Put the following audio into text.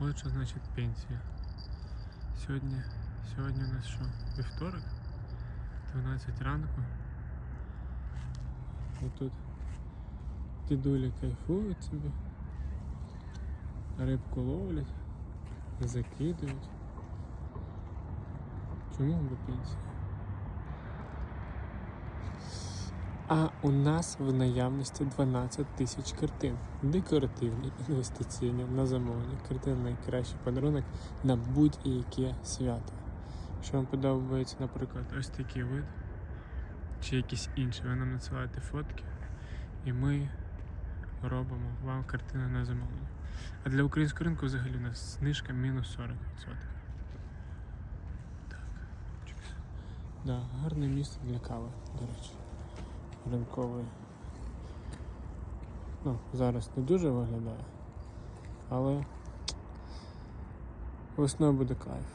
От що значить пенсія. Сьогодні, сьогодні у нас що? Вівторок? 12 ранку. І тут дідулі кайфують собі. Рибку ловлять, закидують. Чому би пенсія? А у нас в наявності 12 тисяч картин. Декоративні, інвестиційні, на замовлення. Картина найкращий подарунок на будь-яке свято. Якщо вам подобається, наприклад, ось такий вид, чи якийсь інший, ви нам надсилаєте фотки, і ми робимо вам картину на замовлення. А для українського ринку взагалі у нас знижка мінус 40%. Так. Да, гарне місце для кави, до речі ринковий. Ну, зараз не дуже виглядає, але весною буде кайф.